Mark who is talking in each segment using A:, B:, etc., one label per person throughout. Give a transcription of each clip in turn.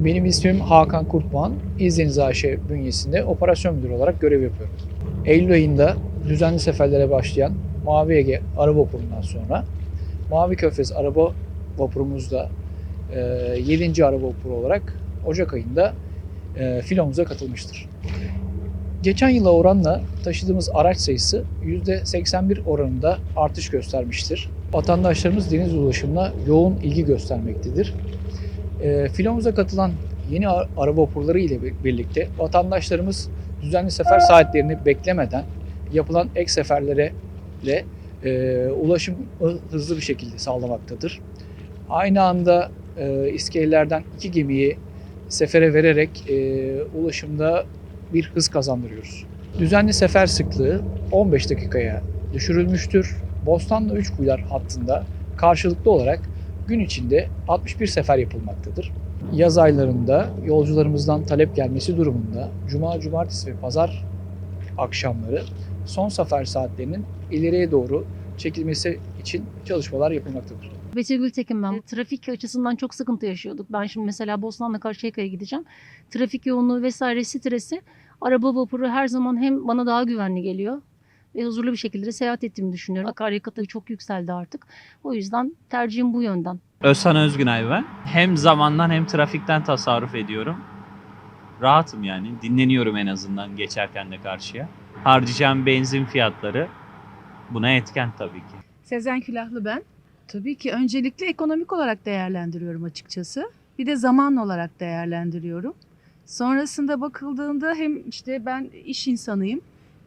A: Benim ismim Hakan Kurtman. İzdeniz AŞ bünyesinde operasyon müdürü olarak görev yapıyorum. Eylül ayında düzenli seferlere başlayan Mavi Ege araba vapurundan sonra Mavi Körfez araba vapurumuzda 7. araba vapuru olarak Ocak ayında e, filomuza katılmıştır. Geçen yıla oranla taşıdığımız araç sayısı %81 oranında artış göstermiştir. Vatandaşlarımız deniz ulaşımına yoğun ilgi göstermektedir. E, filomuza katılan yeni ar- araba vapurları ile bir- birlikte vatandaşlarımız düzenli sefer saatlerini beklemeden yapılan ek seferlere ile e, ulaşım hızlı bir şekilde sağlamaktadır. Aynı anda e, iskelelerden iki gemiyi sefere vererek e, ulaşımda bir hız kazandırıyoruz. Düzenli sefer sıklığı 15 dakikaya düşürülmüştür. Bostanlı Üçkuyular hattında karşılıklı olarak gün içinde 61 sefer yapılmaktadır. Yaz aylarında yolcularımızdan talep gelmesi durumunda cuma, cumartesi ve pazar akşamları son sefer saatlerinin ileriye doğru çekilmesi için çalışmalar yapılmaktadır.
B: Betül Gültekin ben. Trafik açısından çok sıkıntı yaşıyorduk. Ben şimdi mesela Bostan'la Karşıyaka'ya gideceğim. Trafik yoğunluğu vesaire stresi araba vapuru her zaman hem bana daha güvenli geliyor ve huzurlu bir şekilde de seyahat ettiğimi düşünüyorum. Akaryakıtı çok yükseldi artık. O yüzden tercihim bu yönden.
C: Özhan Özgünay ben. Hem zamandan hem trafikten tasarruf ediyorum. Rahatım yani. Dinleniyorum en azından geçerken de karşıya. Harcayacağım benzin fiyatları buna etken tabii ki.
D: Sezen Külahlı ben. Tabii ki öncelikle ekonomik olarak değerlendiriyorum açıkçası. Bir de zaman olarak değerlendiriyorum. Sonrasında bakıldığında hem işte ben iş insanıyım.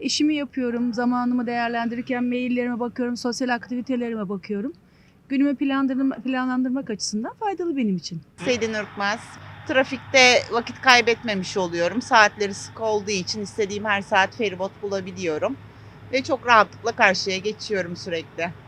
D: İşimi yapıyorum, zamanımı değerlendirirken maillerime bakıyorum, sosyal aktivitelerime bakıyorum. Günümü planlandırma, planlandırmak açısından faydalı benim için.
E: Selin Ürkmez. Trafikte vakit kaybetmemiş oluyorum. Saatleri sık olduğu için istediğim her saat feribot bulabiliyorum. Ve çok rahatlıkla karşıya geçiyorum sürekli.